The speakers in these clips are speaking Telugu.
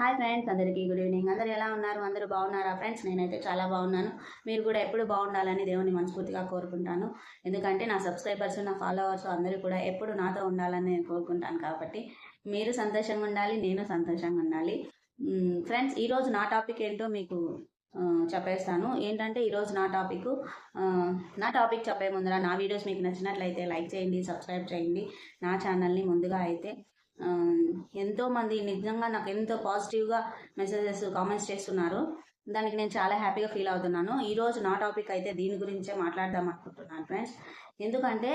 హాయ్ ఫ్రెండ్స్ అందరికీ గుడ్ ఈవినింగ్. అందరు ఎలా ఉన్నారు? అందరూ బాగున్నారా ఫ్రెండ్స్? నేనైతే చాలా బాగున్నాను. మీరు కూడా ఎప్పుడు బాగుండాలని దేవుని మనస్ఫూర్తిగా కోరుకుంటాను. ఎందుకంటే నా సబ్స్క్రైబర్స్ నా ఫాలోవర్స్ అందరూ కూడా ఎప్పుడు నాతో ఉండాలని నేను కోరుకుంటాను కాబట్టి మీరు సంతోషంగా ఉండాలి నేను సంతోషంగా ఉండాలి. ఫ్రెండ్స్ ఈరోజు నా టాపిక్ ఏంటో మీకు చెప్పేస్తాను. ఏంటంటే ఈరోజు నా టాపిక్ నా టాపిక్ చెప్పే ముందర నా వీడియోస్ మీకు నచ్చినట్లయితే లైక్ చేయండి సబ్స్క్రైబ్ చేయండి. నా ఛానల్ని ముందుగా అయితే ఎంతోమంది ఎంతో మంది నిజంగా నాకు ఎంతో పాజిటివ్గా మెసేజెస్ కామెంట్స్ చేస్తున్నారు. దానికి నేను చాలా హ్యాపీగా ఫీల్ అవుతున్నాను. ఈరోజు నా టాపిక్ అయితే దీని గురించే మాట్లాడదాం అనుకుంటున్నాను ఫ్రెండ్స్ ఎందుకంటే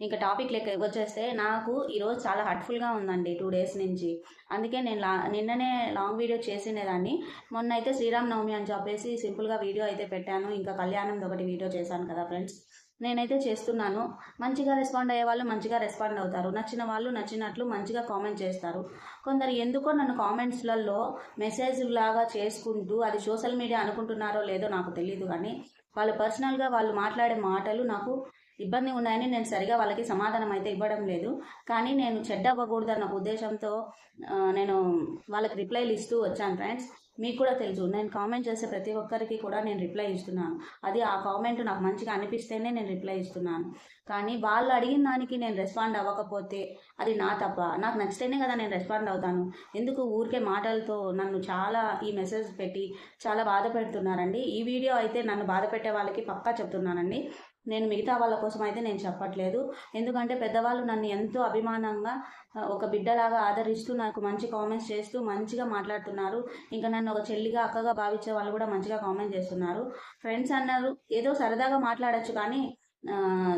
ఇంకా టాపిక్ లెక్క వచ్చేస్తే నాకు ఈరోజు చాలా హర్ట్ఫుల్గా ఉందండి టూ డేస్ నుంచి. అందుకే నేను లా నిన్ననే లాంగ్ వీడియో చేసినదాన్ని మొన్న అయితే శ్రీరామ్ నవమి అని చెప్పేసి సింపుల్గా వీడియో అయితే పెట్టాను. ఇంకా కళ్యాణంది ఒకటి వీడియో చేశాను కదా ఫ్రెండ్స్ నేనైతే చేస్తున్నాను. మంచిగా రెస్పాండ్ అయ్యే వాళ్ళు మంచిగా రెస్పాండ్ అవుతారు. నచ్చిన వాళ్ళు నచ్చినట్లు మంచిగా కామెంట్ చేస్తారు. కొందరు ఎందుకో నన్ను కామెంట్స్లలో మెసేజ్ లాగా చేసుకుంటూ అది సోషల్ మీడియా అనుకుంటున్నారో లేదో నాకు తెలియదు కానీ వాళ్ళు పర్సనల్గా వాళ్ళు మాట్లాడే మాటలు నాకు ఇబ్బంది ఉన్నాయని నేను సరిగా వాళ్ళకి సమాధానం అయితే ఇవ్వడం లేదు. కానీ నేను చెడ్డ అవ్వకూడదన్న ఉద్దేశంతో నేను వాళ్ళకి రిప్లైలు ఇస్తూ వచ్చాను ఫ్రెండ్స్. మీకు కూడా తెలుసు నేను కామెంట్ చేసే ప్రతి ఒక్కరికి కూడా నేను రిప్లై ఇస్తున్నాను. అది ఆ కామెంట్ నాకు మంచిగా అనిపిస్తేనే నేను రిప్లై ఇస్తున్నాను. కానీ వాళ్ళు అడిగిన దానికి నేను రెస్పాండ్ అవ్వకపోతే అది నా తప్ప. నాకు నచ్చితేనే కదా నేను రెస్పాండ్ అవుతాను. ఎందుకు ఊరికే మాటలతో నన్ను చాలా ఈ మెసేజ్ పెట్టి చాలా బాధ పెడుతున్నారండి? ఈ వీడియో అయితే నన్ను బాధ పెట్టే వాళ్ళకి పక్కా చెప్తున్నానండి. నేను మిగతా వాళ్ళ కోసం అయితే నేను చెప్పట్లేదు. ఎందుకంటే పెద్దవాళ్ళు నన్ను ఎంతో అభిమానంగా ఒక బిడ్డలాగా ఆదరిస్తూ నాకు మంచి కామెంట్స్ చేస్తూ మంచిగా మాట్లాడుతున్నారు. ఇంకా నన్ను ఒక చెల్లిగా అక్కగా భావించే వాళ్ళు కూడా మంచిగా కామెంట్ చేస్తున్నారు. ఫ్రెండ్స్ అన్నారు ఏదో సరదాగా మాట్లాడచ్చు కానీ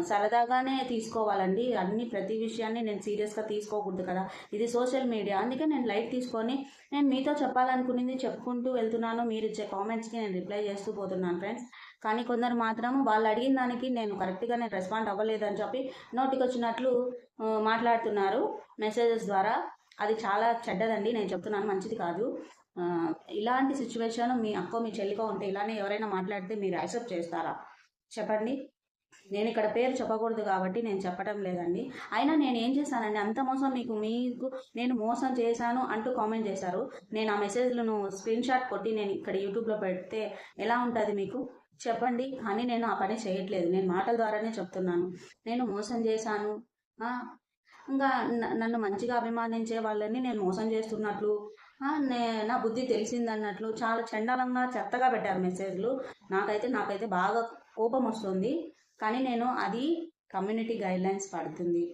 సరదాగానే తీసుకోవాలండి. అన్ని ప్రతి విషయాన్ని నేను సీరియస్గా తీసుకోకూడదు కదా. ఇది సోషల్ మీడియా. అందుకే నేను లైట్ తీసుకొని నేను మీతో చెప్పాలనుకునేది చెప్పుకుంటూ వెళ్తున్నాను. మీరు ఇచ్చే కామెంట్స్కి నేను రిప్లై చేస్తూ పోతున్నాను ఫ్రెండ్స్. కానీ కొందరు మాత్రం వాళ్ళు అడిగిన దానికి నేను కరెక్ట్గా నేను రెస్పాండ్ అవ్వలేదని చెప్పి నోటికి వచ్చినట్లు మాట్లాడుతున్నారు మెసేజెస్ ద్వారా. అది చాలా చెడ్డదండి. నేను చెప్తున్నాను మంచిది కాదు. ఇలాంటి సిచ్యువేషన్ మీ అక్కో మీ చెల్లికో ఉంటే ఇలానే ఎవరైనా మాట్లాడితే మీరు యాక్సెప్ట్ చేస్తారా? చెప్పండి. నేను ఇక్కడ పేరు చెప్పకూడదు కాబట్టి నేను చెప్పడం లేదండి. అయినా నేను ఏం చేశానండి? అంత మోసం మీకు మీకు నేను మోసం చేశాను అంటూ కామెంట్ చేశారు. నేను ఆ మెసేజ్లను స్క్రీన్ షాట్ కొట్టి నేను ఇక్కడ యూట్యూబ్లో పెడితే ఎలా ఉంటుంది మీకు? చెప్పండి. కానీ నేను ఆ పని చేయట్లేదు. నేను మాటల ద్వారానే చెప్తున్నాను. నేను మోసం చేశాను. ఇంకా నన్ను మంచిగా అభిమానించే వాళ్ళని నేను మోసం చేస్తున్నట్లు నే- నా బుద్ధి తెలిసిందన్నట్లు చాలా చండాలంగా చెత్తగా పెట్టారు మెసేజ్లు. నాకైతే నాకైతే బాగా కోపం వస్తుంది. కానీ నేను అది కమ్యూనిటీ గైడ్లైన్స్ పడుతుంది.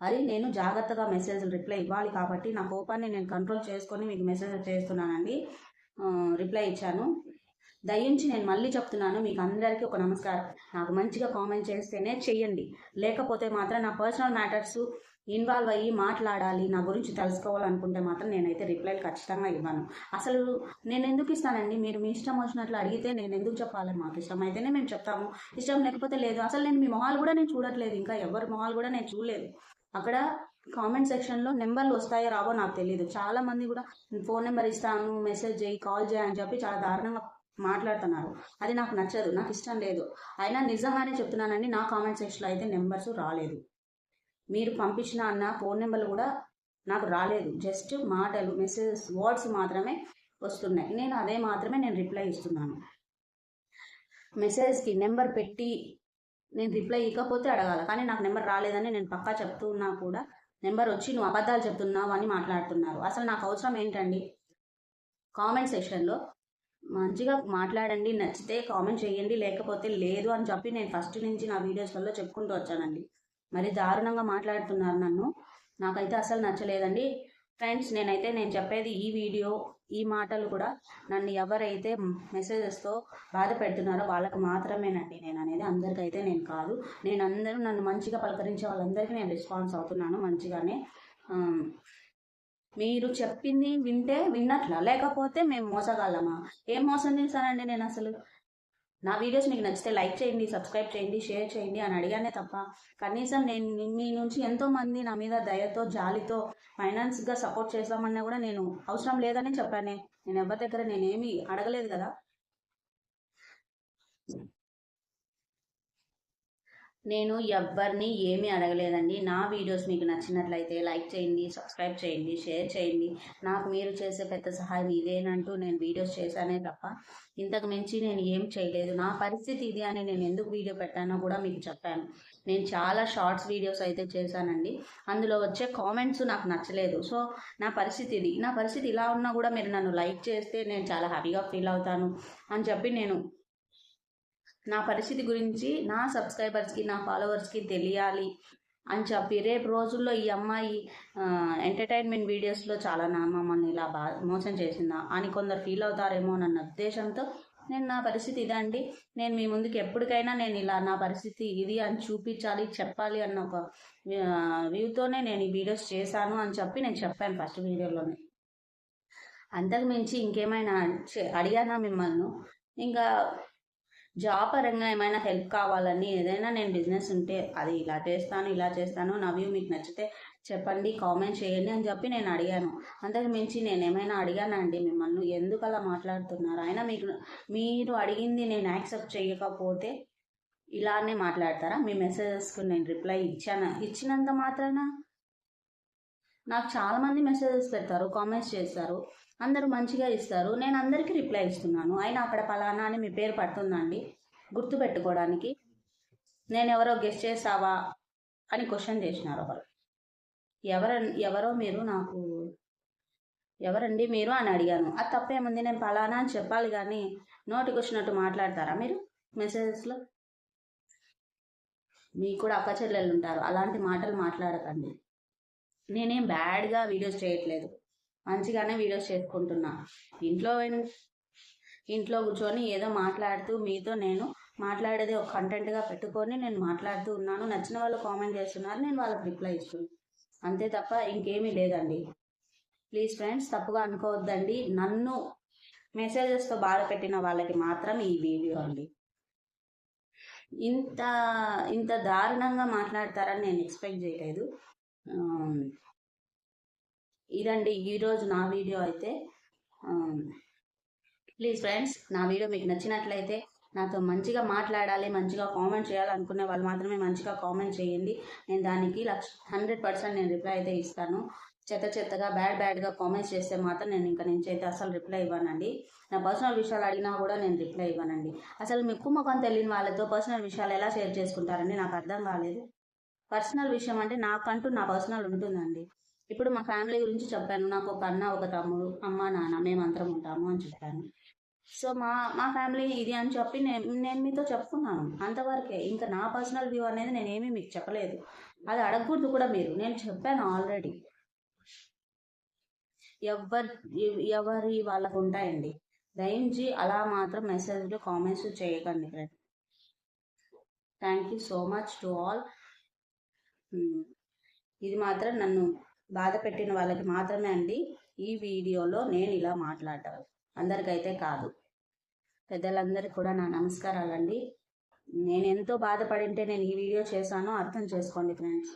అది నేను జాగ్రత్తగా మెసేజ్ రిప్లై ఇవ్వాలి కాబట్టి నా కోపాన్ని నేను కంట్రోల్ చేసుకొని మీకు మెసేజ్ చేస్తున్నానండి. రిప్లై ఇచ్చాను. దయించి నేను మళ్ళీ చెప్తున్నాను మీకు అందరికీ ఒక నమస్కారం. నాకు మంచిగా కామెంట్ చేస్తేనే చెయ్యండి. లేకపోతే మాత్రం నా పర్సనల్ మ్యాటర్స్ ఇన్వాల్వ్ అయ్యి మాట్లాడాలి నా గురించి తెలుసుకోవాలనుకుంటే మాత్రం నేనైతే రిప్లైలు ఖచ్చితంగా ఇవ్వను. అసలు నేను ఎందుకు ఇస్తానండి? మీరు మీ ఇష్టం వచ్చినట్లు అడిగితే నేను ఎందుకు చెప్పాలి? మాకు ఇష్టం అయితేనే మేము చెప్తాము. ఇష్టం లేకపోతే లేదు. అసలు నేను మీ మొహాలు కూడా నేను చూడట్లేదు. ఇంకా ఎవరి మొహాలు కూడా నేను చూడలేదు. అక్కడ కామెంట్ సెక్షన్లో నెంబర్లు వస్తాయో రావో నాకు తెలియదు చాలా మంది కూడా ఫోన్ నెంబర్ ఇస్తాను మెసేజ్ చేయి కాల్ చేయి అని చెప్పి చాలా దారుణంగా మాట్లాడుతున్నారు. అది నాకు నచ్చదు. నాకు ఇష్టం లేదు. అయినా నిజంగానే చెప్తున్నానండి. నా కామెంట్ సెక్షన్లో అయితే నెంబర్స్ రాలేదు. మీరు పంపించిన అన్న ఫోన్ నెంబర్లు కూడా నాకు రాలేదు. జస్ట్ మాటలు మెసేజెస్ వర్డ్స్ మాత్రమే వస్తున్నాయి. నేను అదే మాత్రమే నేను రిప్లై ఇస్తున్నాను. మెసేజ్కి నెంబర్ పెట్టి నేను రిప్లై ఇవ్వకపోతే అడగాల. కానీ నాకు నెంబర్ రాలేదని నేను పక్కా చెప్తున్నా కూడా నెంబర్ వచ్చి నువ్వు అబద్ధాలు చెప్తున్నావు అని మాట్లాడుతున్నారు. అసలు నాకు అవసరం ఏంటండి? కామెంట్ సెక్షన్లో మంచిగా మాట్లాడండి నచ్చితే కామెంట్ చేయండి లేకపోతే లేదు అని చెప్పి నేను ఫస్ట్ నుంచి నా వీడియోస్లలో చెప్పుకుంటూ వచ్చానండి. మరి దారుణంగా మాట్లాడుతున్నారు నన్ను. నాకైతే అసలు నచ్చలేదండి. ఫ్రెండ్స్ నేనైతే నేను చెప్పేది ఈ వీడియో ఈ మాటలు కూడా నన్ను ఎవరైతే మెసేజెస్తో బాధ పెడుతున్నారో వాళ్ళకి మాత్రమేనండి. నేను అనేది అందరికైతే నేను కాదు. నేను అందరూ నన్ను మంచిగా పలకరించే వాళ్ళందరికీ నేను రెస్పాన్స్ అవుతున్నాను మంచిగానే. మీరు చెప్పింది వింటే విన్నట్లా లేకపోతే మేము మోసగలమా ఏం మోసం చేశానండి నేను అసలు? నా వీడియోస్ మీకు నచ్చితే లైక్ చేయండి సబ్స్క్రైబ్ చేయండి షేర్ చేయండి అని అడిగానే తప్ప కనీసం నేను మీ నుంచి ఎంతో మంది నా మీద దయతో జాలితో ఫైనాన్స్గా సపోర్ట్ చేస్తామన్నా కూడా నేను అవసరం లేదని చెప్పానే. నేను ఎవరి దగ్గర నేనేమి అడగలేదు కదా. నేను ఎవ్వరిని ఏమీ అడగలేదండి. నా వీడియోస్ మీకు నచ్చినట్లయితే లైక్ చేయండి సబ్స్క్రైబ్ చేయండి షేర్ చేయండి. నాకు మీరు చేసే పెద్ద సహాయం ఇదేనంటూ నేను వీడియోస్ చేశానే తప్ప ఇంతకు మించి నేను ఏం చేయలేదు. నా పరిస్థితి ఇది అని నేను ఎందుకు వీడియో పెట్టానో కూడా మీకు చెప్పాను. నేను చాలా షార్ట్స్ వీడియోస్ అయితే చేశానండి. అందులో వచ్చే కామెంట్స్ నాకు నచ్చలేదు. సో నా పరిస్థితి ఇది. నా పరిస్థితి ఇలా ఉన్నా కూడా మీరు నన్ను లైక్ చేస్తే నేను చాలా హ్యాపీగా ఫీల్ అవుతాను అని చెప్పి నేను నా పరిస్థితి గురించి నా సబ్స్క్రైబర్స్కి నా ఫాలోవర్స్కి తెలియాలి అని చెప్పి రేపు రోజుల్లో ఈ అమ్మాయి ఎంటర్టైన్మెంట్ వీడియోస్లో చాలా నా మమ్మల్ని ఇలా బా మోసం చేసిందా అని కొందరు ఫీల్ అవుతారేమో అన్న ఉద్దేశంతో నేను నా పరిస్థితి ఇదండి నేను మీ ముందుకు ఎప్పటికైనా నేను ఇలా నా పరిస్థితి ఇది అని చూపించాలి చెప్పాలి అన్న ఒక వ్యూతోనే నేను ఈ వీడియోస్ చేశాను అని చెప్పి నేను చెప్పాను ఫస్ట్ వీడియోలోనే. అంతకు మించి ఇంకేమైనా అడిగానా మిమ్మల్ని? ఇంకా జాబ్ పరంగా ఏమైనా హెల్ప్ కావాలని ఏదైనా నేను బిజినెస్ ఉంటే అది ఇలా చేస్తాను ఇలా చేస్తాను నా వ్యూ మీకు నచ్చితే చెప్పండి కామెంట్ చేయండి అని చెప్పి నేను అడిగాను. అంతకు మించి నేను ఏమైనా అడిగానండి మిమ్మల్ని? ఎందుకు అలా మాట్లాడుతున్నారు? అయినా మీకు మీరు అడిగింది నేను యాక్సెప్ట్ చేయకపోతే ఇలానే మాట్లాడతారా? మీ మెసేజెస్కు నేను రిప్లై ఇచ్చాను? ఇచ్చినంత మాత్రాన? నాకు చాలామంది మెసేజెస్ పెడతారు కామెంట్స్ చేస్తారు అందరూ మంచిగా ఇస్తారు. నేను అందరికీ రిప్లై ఇస్తున్నాను. అయినా అక్కడ పలానా అని మీ పేరు పడుతుందండి గుర్తుపెట్టుకోవడానికి. నేను ఎవరో గెస్ట్ చేసావా అని క్వశ్చన్ చేసినారు ఒకరు. ఎవర ఎవరో మీరు నాకు ఎవరండి మీరు అని అడిగాను. అది తప్పేముంది నేను పలానా అని చెప్పాలి కానీ నోటికి వచ్చినట్టు మాట్లాడతారా మీరు మెసేజెస్లో? మీకు కూడా అక్క చెల్లెళ్ళు ఉంటారు. అలాంటి మాటలు మాట్లాడకండి. నేనేం బ్యాడ్గా వీడియోస్ చేయట్లేదు. మంచిగానే వీడియోస్ చేసుకుంటున్నా. ఇంట్లో ఇంట్లో కూర్చొని ఏదో మాట్లాడుతూ మీతో నేను మాట్లాడేది ఒక కంటెంట్గా పెట్టుకొని నేను మాట్లాడుతూ ఉన్నాను. నచ్చిన వాళ్ళు కామెంట్ చేస్తున్నారు నేను వాళ్ళకి రిప్లై ఇస్తున్నాను అంతే తప్ప ఇంకేమీ లేదండి. ప్లీజ్ ఫ్రెండ్స్ తప్పుగా అనుకోవద్దండి. నన్ను మెసేజెస్తో బాధ పెట్టిన వాళ్ళకి మాత్రం ఈ వీడియో అండి. ఇంత ఇంత దారుణంగా మాట్లాడతారని నేను ఎక్స్పెక్ట్ చేయలేదు. ఇదండి ఈరోజు నా వీడియో అయితే. ప్లీజ్ ఫ్రెండ్స్ నా వీడియో మీకు నచ్చినట్లయితే నాతో మంచిగా మాట్లాడాలి మంచిగా కామెంట్ చేయాలనుకునే వాళ్ళు మాత్రమే మంచిగా కామెంట్ చేయండి. నేను దానికి లక్ష హండ్రెడ్ పర్సెంట్ నేను రిప్లై అయితే ఇస్తాను. చెత్త చెత్తగా బ్యాడ్ బ్యాడ్గా కామెంట్స్ చేస్తే మాత్రం నేను ఇంకా నుంచి అయితే అసలు రిప్లై ఇవ్వనండి. నా పర్సనల్ విషయాలు అడిగినా కూడా నేను రిప్లై ఇవ్వనండి. అసలు మీకు ముఖం తెలియని వాళ్ళతో పర్సనల్ విషయాలు ఎలా షేర్ చేసుకుంటారండి? నాకు అర్థం కాలేదు. పర్సనల్ విషయం అంటే నాకంటూ నా పర్సనల్ ఉంటుందండి. ఇప్పుడు మా ఫ్యామిలీ గురించి చెప్పాను. నాకు ఒక అన్న ఒక తమ్ముడు అమ్మ నాన్న మేమంతరం ఉంటాము అని చెప్పాను. సో మా మా ఫ్యామిలీ ఇది అని చెప్పి నేను నేను మీతో చెప్పుకున్నాను. అంతవరకే ఇంకా నా పర్సనల్ వ్యూ అనేది నేనేమీ మీకు చెప్పలేదు. అది అడగకూడదు కూడా మీరు. నేను చెప్పాను ఆల్రెడీ. ఎవరి ఎవరి వాళ్ళకు ఉంటాయండి. దయించి అలా మాత్రం మెసేజ్లు కామెంట్స్ చేయకండి friend thank you so much to all ఇది మాత్రం నన్ను బాధ పెట్టిన వాళ్ళకి మాత్రమే అండి. ఈ వీడియోలో నేను ఇలా మాట్లాడటం. అందరికైతే కాదు. పెద్దలందరికీ కూడా నా నమస్కారాలండి. నేను ఎంతో బాధపడింటే నేను ఈ వీడియో చేశానో అర్థం చేసుకోండి ఫ్రెండ్స్.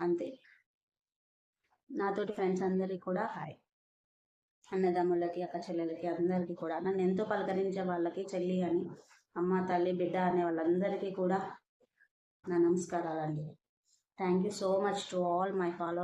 అంతే. నాతోటి ఫ్రెండ్స్ అందరికీ కూడా హాయ్. అన్నదమ్ములకి అక్క చెల్లెలకి అందరికీ కూడా. నన్ను ఎంతో పలకరించే వాళ్ళకి చెల్లి అని అమ్మ తల్లి బిడ్డ అనే వాళ్ళందరికీ కూడా నా నమస్కారాలండి. Thank you so much to all my followers.